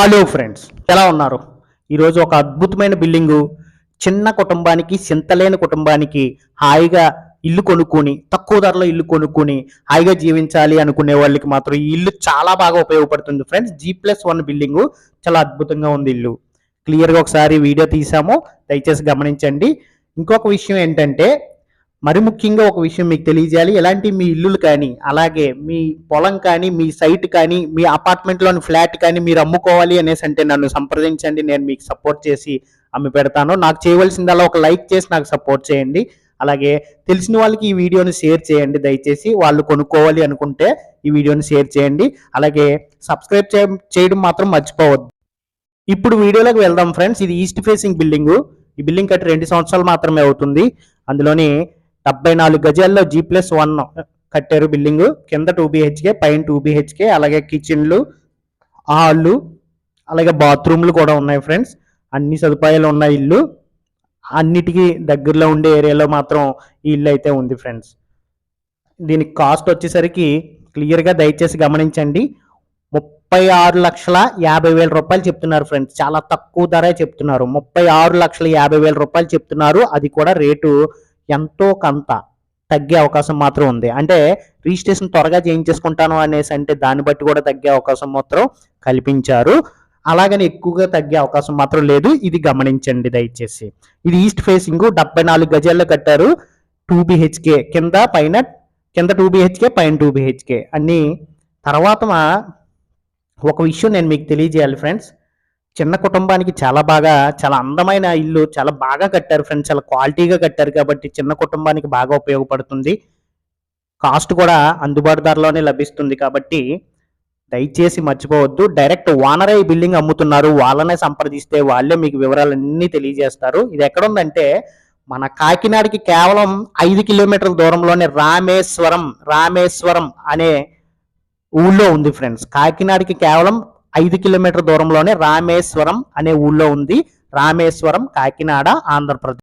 Hello friends ఎలా ఉన్నారు? ఈరోజు ఒక అద్భుతమైన బిల్డింగు. చిన్న కుటుంబానికి చింతలేని కుటుంబానికి హాయిగా ఇల్లు కొనుక్కొని తక్కువ ధరలో ఇల్లు కొనుక్కొని హాయిగా జీవించాలి అనుకునే వాళ్ళకి మాత్రం ఈ ఇల్లు చాలా బాగా ఉపయోగపడుతుంది. Friends G plus one building చాలా అద్భుతంగా ఉంది ఇల్లు. క్లియర్గా ఒకసారి వీడియో తీసాము. దయచేసి గమనించండి. ఇంకొక విషయం ఏంటంటే మరి ముఖ్యంగా ఒక విషయం మీకు తెలియజేయాలి. ఎలాంటి మీ ఇల్లులు కానీ అలాగే మీ పొలం కానీ మీ సైట్ కానీ మీ అపార్ట్మెంట్లోని ఫ్లాట్ కానీ మీరు అమ్ముకోవాలి అనేసి అంటే నన్ను సంప్రదించండి. నేను మీకు సపోర్ట్ చేసి అమ్మి పెడతాను. నాకు చేయవలసిందల్లా ఒక లైక్ చేసి నాకు సపోర్ట్ చేయండి. అలాగే తెలిసిన వాళ్ళకి ఈ వీడియోని షేర్ చేయండి. దయచేసి వాళ్ళు కొనుక్కోవాలి అనుకుంటే ఈ వీడియోని షేర్ చేయండి. అలాగే సబ్స్క్రైబ్ చేయడం మాత్రం మర్చిపోవద్దు. ఇప్పుడు వీడియోలోకి వెళ్దాం ఫ్రెండ్స్. ఇది ఈస్ట్ ఫేసింగ్ బిల్డింగ్ ఈ బిల్డింగ్ కట్టి రెండు సంవత్సరాలు మాత్రమే అవుతుంది. అందులోని డెబ్బై నాలుగు గజాల్లో జీ ప్లస్ వన్ కట్టారు బిల్డింగ్. కింద టూ బిహెచ్కే పైన టూ బిహెచ్కే అలాగే కిచెన్లు హాళ్ళు అలాగే బాత్రూమ్లు కూడా ఉన్నాయి ఫ్రెండ్స్. అన్ని సదుపాయాలు ఉన్న ఇల్లు. అన్నిటికీ దగ్గరలో ఉండే ఏరియాలో మాత్రం ఈ ఇల్లు అయితే ఉంది ఫ్రెండ్స్. దీనికి కాస్ట్ వచ్చేసరికి క్లియర్గా దయచేసి గమనించండి. ముప్పై ఆరు లక్షల యాభై వేల రూపాయలు చెప్తున్నారు ఫ్రెండ్స్. చాలా తక్కువ ధరే చెప్తున్నారు. ముప్పై ఆరు లక్షల యాభై వేల రూపాయలు చెప్తున్నారు. అది కూడా రేటు ఎంతో కొంత తగ్గే అవకాశం మాత్రం ఉంది. అంటే రిజిస్ట్రేషన్ త్వరగా చేయించేసుకుంటాను అనేసి అంటే దాన్ని బట్టి కూడా తగ్గే అవకాశం మాత్రం కల్పించారు. అలాగని ఎక్కువగా తగ్గే అవకాశం మాత్రం లేదు. ఇది గమనించండి దయచేసి. ఇది ఈస్ట్ ఫేసింగ్ డెబ్బై నాలుగు గజాల్లో కట్టారు. టూ బిహెచ్కే కింద పైన కింద టూ బిహెచ్కే పైన టూ బిహెచ్కే అన్ని. తర్వాత ఒక విషయం నేను మీకు తెలియజేయాలి ఫ్రెండ్స్. చిన్న కుటుంబానికి చాలా బాగా చాలా అందమైన ఇల్లు చాలా బాగా కట్టారు ఫ్రెండ్స్ చాలా క్వాలిటీగా కట్టారు కాబట్టి చిన్న కుటుంబానికి బాగా ఉపయోగపడుతుంది. కాస్ట్ కూడా అందుబాటు ధరలోనే లభిస్తుంది కాబట్టి దయచేసి మర్చిపోవద్దు. డైరెక్ట్ ఓనరే ఈ బిల్డింగ్ అమ్ముతున్నారు వాళ్ళనే సంప్రదిస్తే వాళ్ళే మీకు వివరాలన్నీ తెలియజేస్తారు. ఇది ఎక్కడ ఉందంటే మన కాకినాడకి కేవలం ఐదు కిలోమీటర్ల దూరంలోనే రామేశ్వరం రామేశ్వరం అనే ఊళ్ళో ఉంది ఫ్రెండ్స్ కాకినాడకి కేవలం ఐదు కిలోమీటర్ దూరంలోనే రామేశ్వరం అనే ఊళ్ళో ఉంది. రామేశ్వరం కాకినాడ ఆంధ్రప్రదేశ్.